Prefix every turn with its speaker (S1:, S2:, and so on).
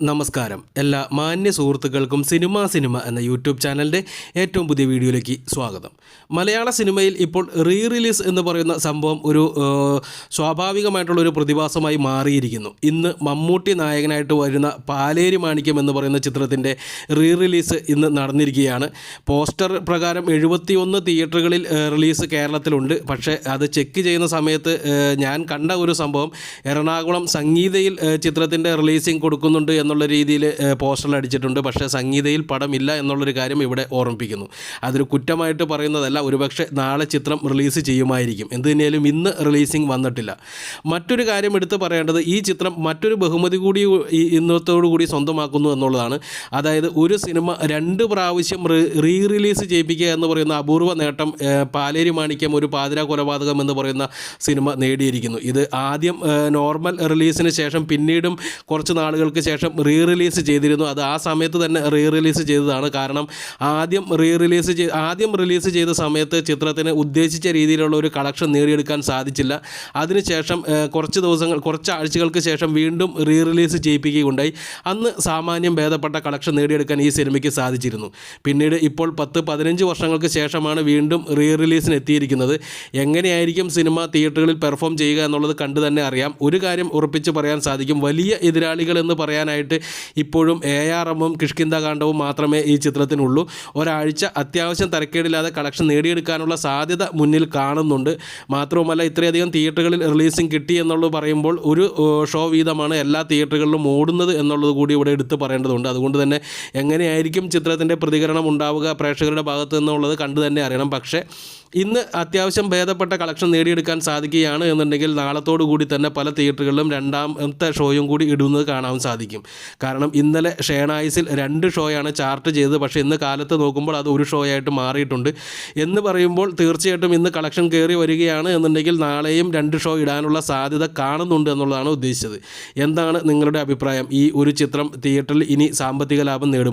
S1: നമസ്കാരം. എല്ലാ മാന്യ സുഹൃത്തുക്കൾക്കും സിനിമ സിനിമ എന്ന യൂട്യൂബ് ചാനലിന്റെ ഏറ്റവും പുതിയ വീഡിയോയിലേക്ക് സ്വാഗതം. മലയാള സിനിമയിൽ ഇപ്പോൾ റീ റിലീസ് എന്ന് പറയുന്ന സംഭവം ഒരു സ്വാഭാവികമായിട്ടുള്ള ഒരു പ്രതിഭാസമായി മാറിയിരിക്കുന്നു. ഇന്ന് മമ്മൂട്ടി നായകനായിട്ട് വരുന്ന പാലേരി മാണിക്യം എന്ന് പറയുന്ന ചിത്രത്തിന്റെ റീ റിലീസ് ഇന്ന് നടന്നിരിക്കുകയാണ്. പോസ്റ്റർ പ്രകാരം എഴുപത്തിയൊന്ന് തിയേറ്ററുകളിൽ റിലീസ് കേരളത്തിലുണ്ട്. പക്ഷേ അത് ചെക്ക് ചെയ്യുന്ന സമയത്ത് ഞാൻ കണ്ട ഒരു സംഭവം എറണാകുളം സംഗീതയിൽ ചിത്രത്തിന്റെ റിലീസിങ് കൊടുക്കുന്നുണ്ട് എന്നുള്ള രീതിയിൽ പോസ്റ്ററിൽ അടിച്ചിട്ടുണ്ട്. പക്ഷേ സംഗീതയിൽ പടമില്ല എന്നുള്ളൊരു കാര്യം ഇവിടെ ഓർമ്മിപ്പിക്കുന്നു. അതൊരു കുറ്റമായിട്ട് പറയുന്നതല്ല. ഒരുപക്ഷെ നാളെ ചിത്രം റിലീസ് ചെയ്യുമായിരിക്കും. എന്ത് തന്നെയാലും ഇന്ന് റിലീസിങ് വന്നിട്ടില്ല. മറ്റൊരു കാര്യം എടുത്ത് പറയേണ്ടത് ഈ ചിത്രം മറ്റൊരു ബഹുമതി കൂടി ഈ ഇന്നത്തോടു കൂടി സ്വന്തമാക്കുന്നു എന്നുള്ളതാണ്. അതായത് ഒരു സിനിമ രണ്ട് പ്രാവശ്യം റീ റിലീസ് ചെയ്യിപ്പിക്കുക എന്ന് പറയുന്ന അപൂർവ നേട്ടം പാലേരി മാണിക്യം ഒരു പാതിര കൊലപാതകം എന്ന് പറയുന്ന സിനിമ നേടിയിരിക്കുന്നു. ഇത് ആദ്യം നോർമൽ റിലീസിന് ശേഷം പിന്നീടും കുറച്ച് നാളുകൾക്ക് ശേഷം റീ റിലീസ് ചെയ്തിരുന്നു. അത് ആ സമയത്ത് തന്നെ റീ റിലീസ് ചെയ്തതാണ്. കാരണം ആദ്യം റീ റിലീസ് ചെയ്ത് ആദ്യം റിലീസ് ചെയ്ത സമയത്ത് ചിത്രത്തിന് ഉദ്ദേശിച്ച രീതിയിലുള്ള ഒരു കളക്ഷൻ നേടിയെടുക്കാൻ സാധിച്ചില്ല. അതിനുശേഷം കുറച്ച് ദിവസങ്ങൾ കുറച്ച് ആഴ്ചകൾക്ക് ശേഷം വീണ്ടും റീ റിലീസ് ചെയ്യിപ്പിക്കുകയുണ്ടായി. അന്ന് സാമാന്യം ഭേദപ്പെട്ട കളക്ഷൻ നേടിയെടുക്കാൻ ഈ സിനിമയ്ക്ക് സാധിച്ചിരുന്നു. പിന്നീട് ഇപ്പോൾ പത്ത് പതിനഞ്ച് വർഷങ്ങൾക്ക് ശേഷമാണ് വീണ്ടും റീ റിലീസിന് എത്തിയിരിക്കുന്നത്. എങ്ങനെയായിരിക്കും സിനിമ തിയേറ്ററുകളിൽ പെർഫോം ചെയ്യുക എന്നുള്ളത് കണ്ടു തന്നെ അറിയാം. ഒരു കാര്യം ഉറപ്പിച്ച് പറയാൻ സാധിക്കും. വലിയ എതിരാളികൾ എന്ന് പറയാനായിട്ട് ഇപ്പോഴും എ ആർ എമ്മും കിഷ്കിന്ത കാണ്ഡവും മാത്രമേ ഈ ചിത്രത്തിനുള്ളൂ. ഒരാഴ്ച അത്യാവശ്യം തരക്കേടില്ലാതെ കളക്ഷൻ നേടിയെടുക്കാനുള്ള സാധ്യത മുന്നിൽ കാണുന്നുണ്ട്. മാത്രവുമല്ല ഇത്രയധികം തിയേറ്ററുകളിൽ റിലീസിങ് കിട്ടി എന്നുള്ളത് പറയുമ്പോൾ ഒരു ഷോ വീതമാണ് എല്ലാ തിയേറ്ററുകളിലും ഓടുന്നത് എന്നുള്ളത് കൂടി ഇവിടെ എടുത്ത് പറയേണ്ടതുണ്ട്. അതുകൊണ്ട് തന്നെ എങ്ങനെയായിരിക്കും ചിത്രത്തിന്റെ പ്രതികരണം ഉണ്ടാവുക പ്രേക്ഷകരുടെ ഭാഗത്ത് നിന്നുള്ളത് കണ്ടു തന്നെ അറിയണം. പക്ഷേ ഇന്ന് അത്യാവശ്യം ഭേദപ്പെട്ട കളക്ഷൻ നേടിയെടുക്കാൻ സാധിക്കുകയാണ് എന്നുണ്ടെങ്കിൽ നാളത്തോടു കൂടി തന്നെ പല തിയേറ്ററുകളിലും രണ്ടാമത്തെ ഷോയും കൂടി ഇടുന്നത് കാണാൻ സാധിക്കും. കാരണം ഇന്നലെ ഷേണായിസിൽ രണ്ട് ഷോയാണ് ചാർട്ട് ചെയ്തത്. പക്ഷേ ഇന്ന് കാലത്ത് നോക്കുമ്പോൾ അത് ഒരു ഷോ ആയിട്ട് മാറിയിട്ടുണ്ട്. എന്ന് പറയുമ്പോൾ തീർച്ചയായിട്ടും ഇന്ന് കളക്ഷൻ കയറി വരികയാണ് എന്നുണ്ടെങ്കിൽ നാളെയും രണ്ട് ഷോ ഇടാനുള്ള സാധ്യത കാണുന്നുണ്ട് എന്നുള്ളതാണ് ഉദ്ദേശിച്ചത്. എന്താണ് നിങ്ങളുടെ അഭിപ്രായം? ഈ ഒരു ചിത്രം തിയേറ്ററിൽ ഇനി സാമ്പത്തിക ലാഭം നേടും